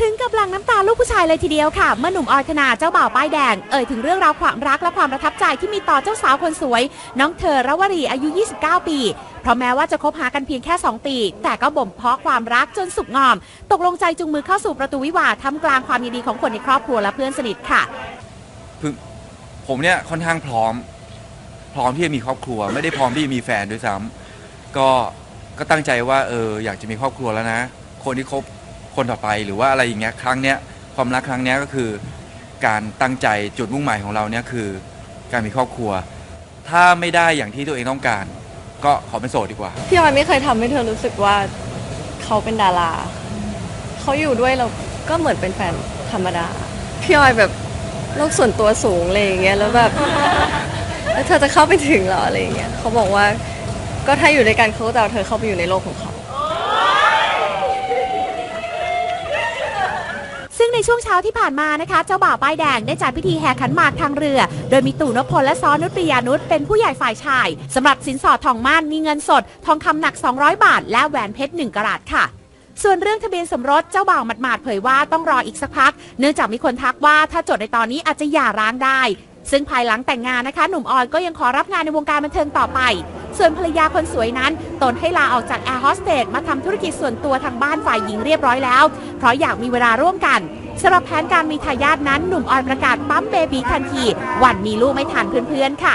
ถึงกับหลังน้ำตาลูกผู้ชายเลยทีเดียวค่ะ เมื่อหนุ่มออยธนาเจ้าบ่าวป้ายแดง เอ่ยถึงเรื่องราวความรักและความประทับใจที่มีต่อเจ้าสาวคนสวย น้องเธอรวรีอายุ 29 ปี เพราะแม้ว่าจะคบหากันเพียงแค่ 2 ปี แต่ก็บ่มเพาะความรักจนสุกงอม ตกลงใจจูงมือเข้าสู่ประตูวิวาห์ทำกลางความยินดีของคนในครอบครัวและเพื่อนสนิทค่ะ คือผมเนี่ยค่อนข้างพร้อม พร้อมที่จะมีครอบครัว ไม่ได้พร้อมที่จะมีแฟนด้วยซ้ำก็ก็ตั้งใจว่าเอออยากจะมีครอบครัวแล้วนะ คนที่คบ คนต่อไปหรือว่าอะไรอย่างเงี้ยครั้งเนี้ยความรักครั้งเนี้ยก็คือ การตั้งใจจุดมุ่งหมายของเราเนี่ยคือ การมีครอบครัว ถ้าไม่ได้อย่างที่ตัวเองต้องการ ก็ขอเป็นโสดดีกว่า พี่ออยไม่เคยทำให้เธอรู้สึกว่าเขาเป็นดารา เขาอยู่ด้วยเราก็เหมือนเป็นแฟนธรรมดา พี่ออยแบบโลกส่วนตัวสูงอะไรอย่างเงี้ยแล้วแบบแล้วเธอจะเข้าไปถึงเหรออะไรอย่างเงี้ยเขาบอกว่าก็ถ้าอยู่ด้วยกันเขาก็จะเอาเธอเข้าไปอยู่ในโลกของเขา ในช่วงเช้าที่ผ่านมานะคะ เจ้าบ่าวป้ายแดงได้จัดพิธีแห่ขันหมากทางเรือ โดยมีตู่นพพลและซ้อนนุชปริยานุชเป็นผู้ใหญ่ฝ่ายชายสำหรับสินสอดทองมั่นมีเงินสด ทองคำหนัก 200 บาท และแหวนเพชร1กะรัตค่ะส่วนเรื่องทะเบียนสมรสเจ้าบ่าวหมาดๆเผยว่าต้องรออีกสักพัก เนื่องจากมีคนทักว่าถ้าจดในตอนนี้อาจจะหย่าร้างได้ ซึ่งภายหลังแต่งงานนะคะ หนุ่มออยก็ยังขอรับงานในวงการบันเทิงต่อไป ส่วนภรรยาคนสวยนั้น ตนให้ลาออกจากแอร์โฮสเตสมาทำธุรกิจส่วนตัวทางบ้านฝ่ายหญิงเรียบร้อยแล้ว เพราะอยากมีเวลาร่วมกันสำหรับแผนการมีทายาทนั้นหนุ่มออยประกาศปั๊มเบบีทันที วันมีลูกไม่ทันเพื่อนๆค่ะ